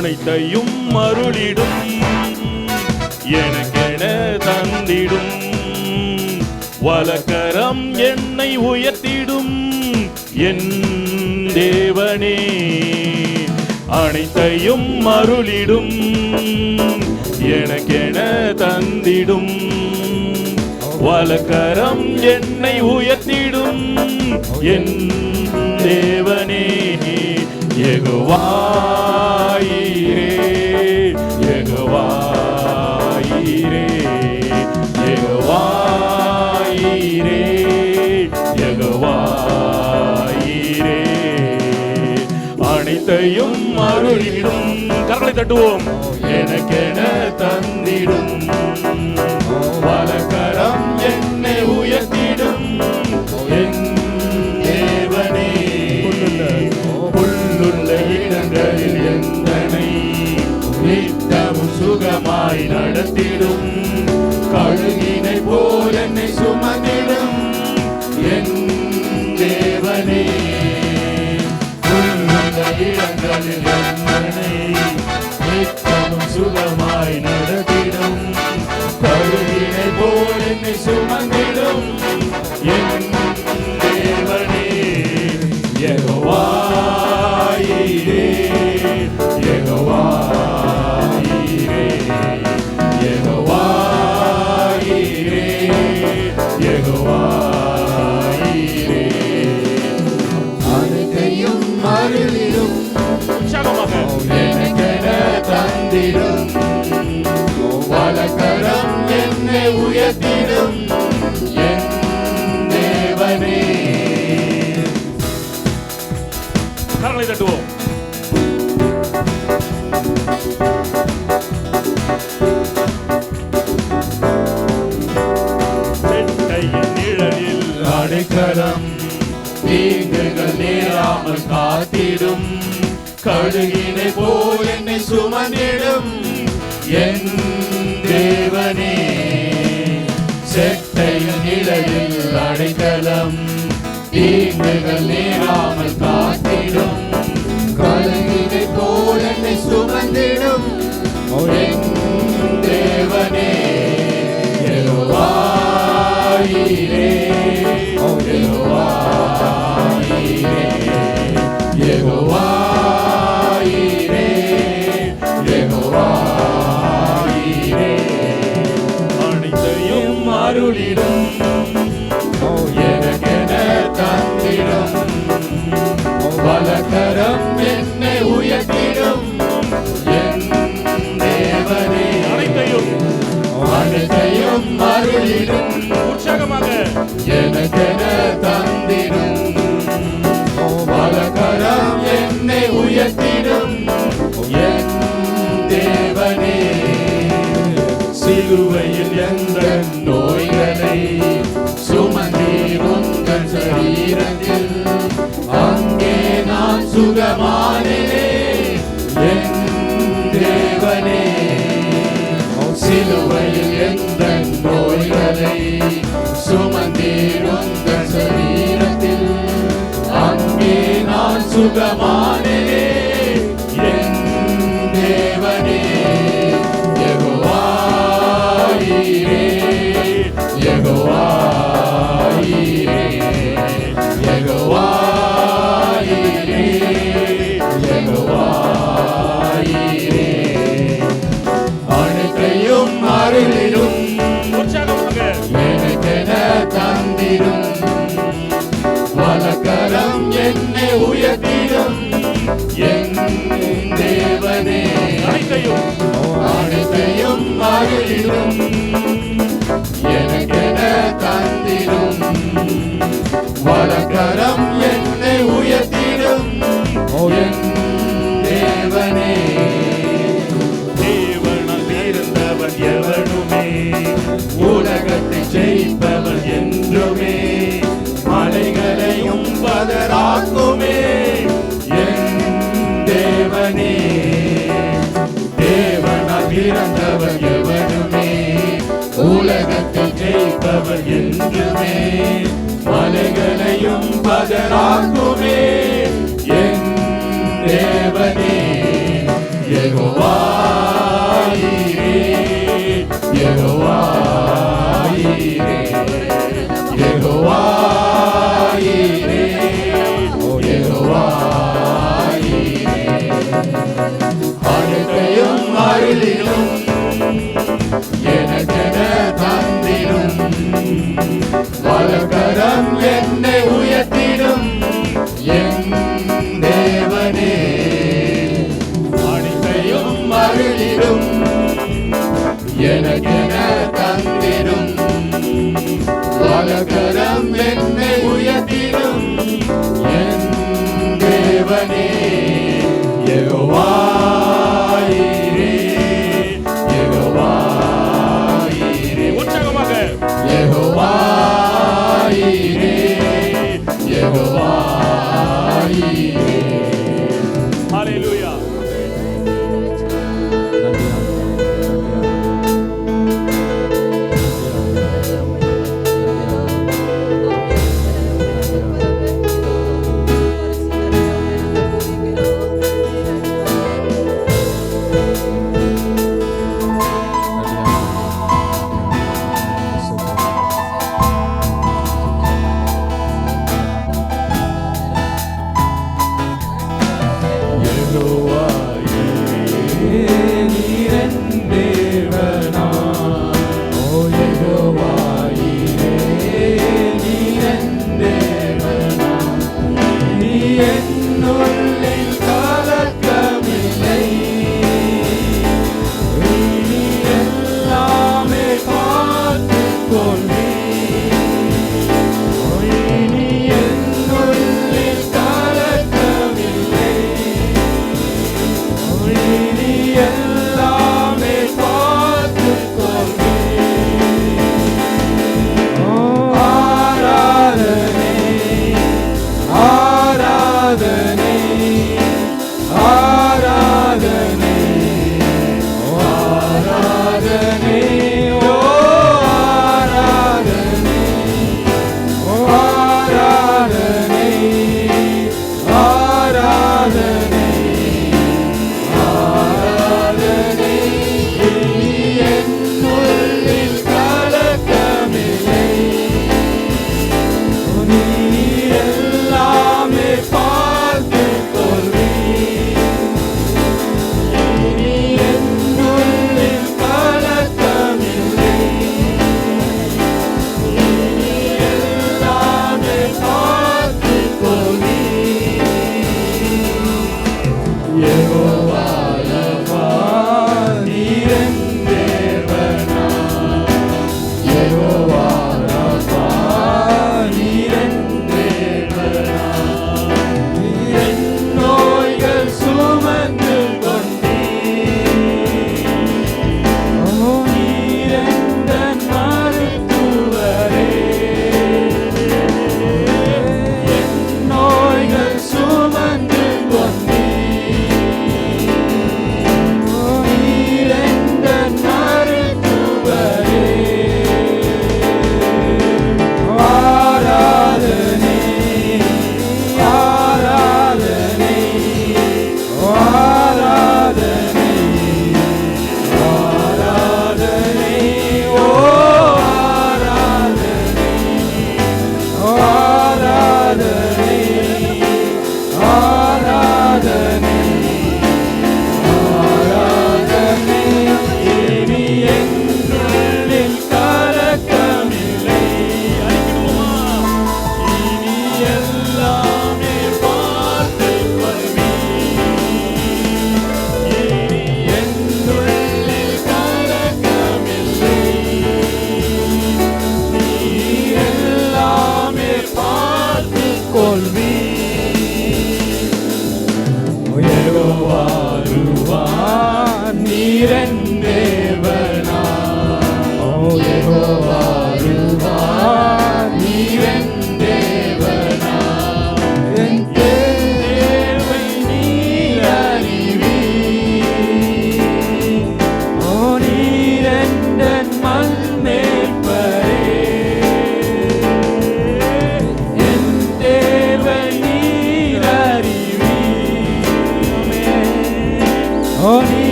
அனைத்தையும் அருளிடும். எனக்கென தந்திடும். வலக்கரம் என்னை உயர்த்திடும். என் தேவனே அனைத்தையும் அருளிடும். எனக்கென தந்திடும். வலக்கரம் என்னை உயர்த்திடும். என் தேவனே எகுவாயே அருளிடும் கரங்களை தட்டுவோம். எனக்கென தந்திடும் வலக்கரம் என்னை உயர்த்திடும். என் தேவனே புல்லுள்ள இடங்களில் எந்தனை நித்தமும் சுகமாய் கழுகினை போல் என்னை சுமந்திடும் என் தேவனே. செட்டையின் நிழலில் அடைக்கலம். தீங்குகள் நேராமல் காத்திடும். அருளிடும். எனக்கென தந்திடும். வலக்கரம் என்னை உயர்த்திடும். தேவனே. அனைத்தையும் அனைத்தையும் அருளிடும். உற்சாகமாக. எனக்கென தந்திடும். வலக்கரம் என்னை உயர்த்திடும். என் தேவனே. சிலுவையில் எந்த நான் பிறந்தவர் எவருமே? உலகத்தில் ஜெயிப்பவர் என்றுமே மலைகளையும் பதராக்குமே என் தேவனே எகோவா கிருபையும் அருளிலும் எனக்கென தந்திடும். வளக்கர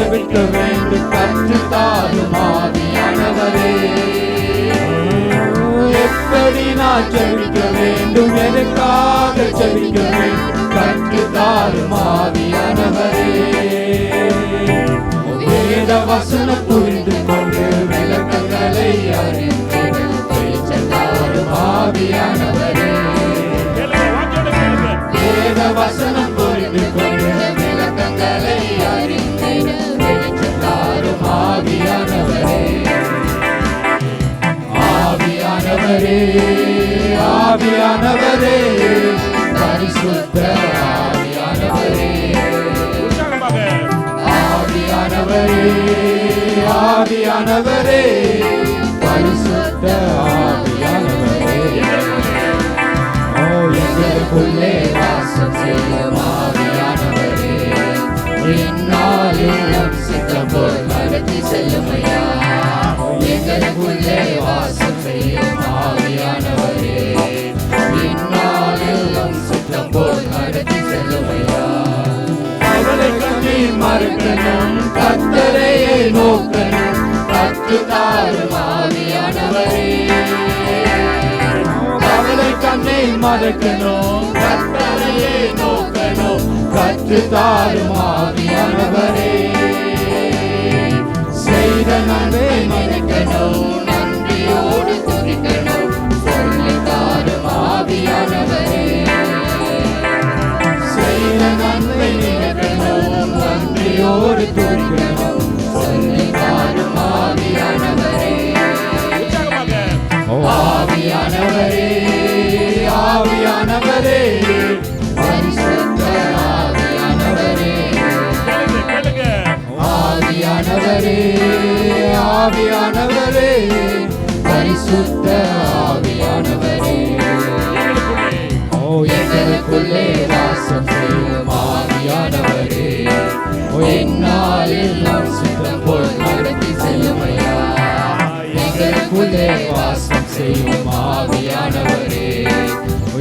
செவிக்க வேண்டும் கற்று தாரும் ஆவியானவரே எப்படி நான் செவிக்க வேண்டும்? எனக்காக செவிக்க வேண்டும்? கற்று தாரும் ஆவியானவரே வேத வசனம் புரிந்து கொள். ஆவியானவரே. பரிசுத்த ஆவியானவரே. ஆவியானவரே ஆவியானவரே. பரிசுத்த ஆவியானவரே. ஓ எங்களுக்குள்ளே வாசம் செய்யும் ஆவியானவரே. என்னால் மறக்கணும் கத்தரையே நோக்கணும். கற்று தாரும் ஆவியானவரே. செய்த நன்மை மறக்கணும். நன்றியோடு துணிக்கணும் சொல்லி தாரும் ஆவியானவரே. செய்த நன்மை நினைக்கணும் நன்றியோடு துணிக்கணும் செய்யும் ஆவியானவரே.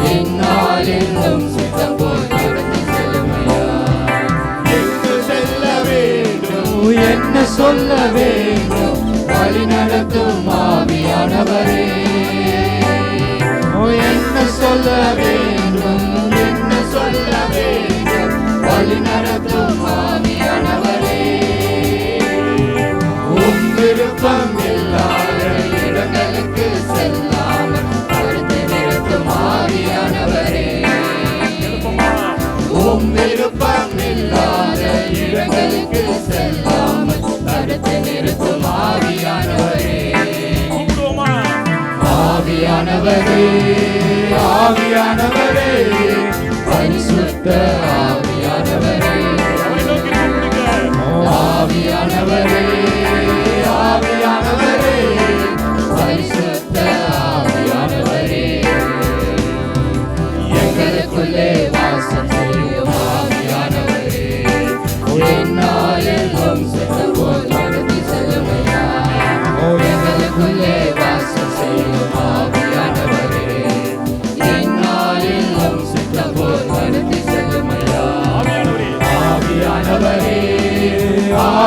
என்னால் என்னும் சுத்தம் போல் கடந்து செல்லுமையா. எங்கு செல்ல வேண்டும். என்ன சொல்ல வேண்டும். வழி நடத்தும் ஆவியானவரே. என்ன சொல்ல வேண்டும். Hallelujah.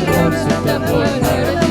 என்னாலில் உம் சித்தம் போல் நடத்தி